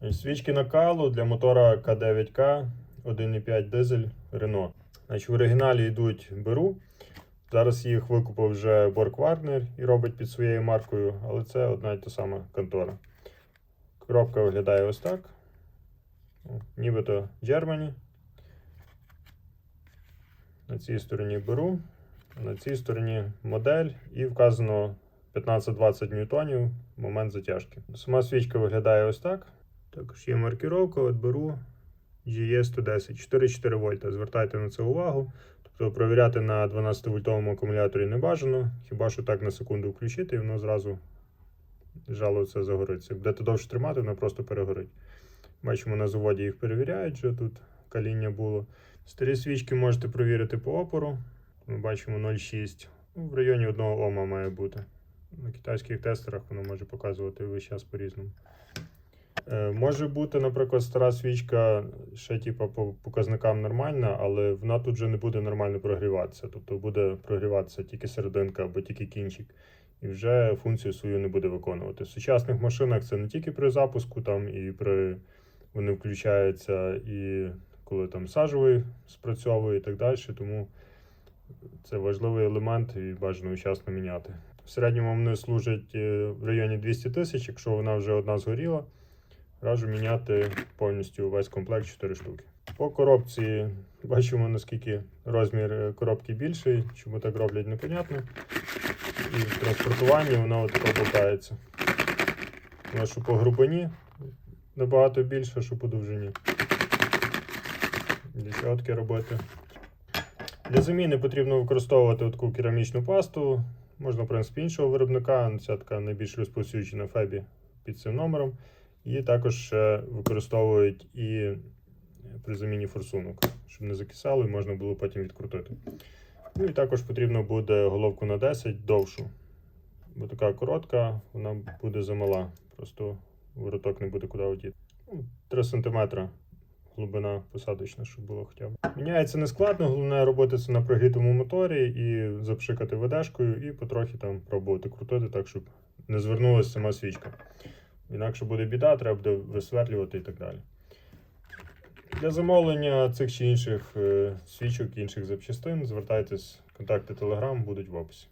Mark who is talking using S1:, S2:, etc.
S1: Свічки накалу для мотора К9К 1,5 дизель Renault. Значить, в оригіналі йдуть Беру. Зараз їх викупив вже Борг Вагнер і робить під своєю маркою, але це одна й та сама контора. Коробка виглядає ось так. Нібито Germany. На цій стороні беру, на цій стороні модель і вказано 15-20 ньютонів момент затяжки. Сама свічка виглядає ось так. Також є маркіровка, от беру GE 110 4,4 вольта. Звертайте на це увагу. Тобто провіряти на 12 вольтовому акумуляторі не бажано, хіба що так на секунду включити, і воно зразу жалується загориться. Будете довше тримати, воно просто перегорить. Бачимо, на заводі їх перевіряють, що тут каління було. Старі свічки можете провірити по опору. Ми бачимо 0,6. Ну, в районі 1 Ома має бути. На китайських тестерах воно може показувати весь час по-різному. Е, може бути, наприклад, стара свічка ще типу, по показникам нормальна, але вона тут вже не буде нормально прогріватися. Тобто буде прогріватися тільки серединка або тільки кінчик, і вже функцію свою не буде виконувати. В сучасних машинах це не тільки при запуску, там і при вони включаються і коли там сажовий спрацьовує і так далі. Тому це важливий елемент і бажано вчасно міняти. В середньому вони служать е, в районі 200 тисяч, якщо вона вже одна згоріла. Раджу міняти повністю весь комплект 4 штуки. По коробці бачимо, наскільки розмір е, коробки більший, чому так роблять, непонятно. І в транспортуванні воно отако болтається. Воно що по глибині набагато більше, що по довжині. Таке робити? Для заміни потрібно використовувати таку керамічну пасту. Можна, в принципі, іншого виробника. Ця така найбільш розповсюджена Фебі під цим номером. І також ще використовують і при заміні форсунок, щоб не закисало і можна було потім відкрутити. Ну і також потрібно буде головку на 10 довшу. Бо така коротка, вона буде замала. Просто вороток не буде куди одіти. Ну, 3 см глибина посадочна, щоб було хоча б. Міняється не складно, головне робити це на прогрітому моторі і запшикати ведешкою, і потрохи там пробувати крутити так, щоб не звернулася сама свічка. Інакше буде біда, треба буде висверлювати і так далі. Для замовлення цих чи інших е, свічок, інших запчастин звертайтесь, контакти Telegram будуть в описі.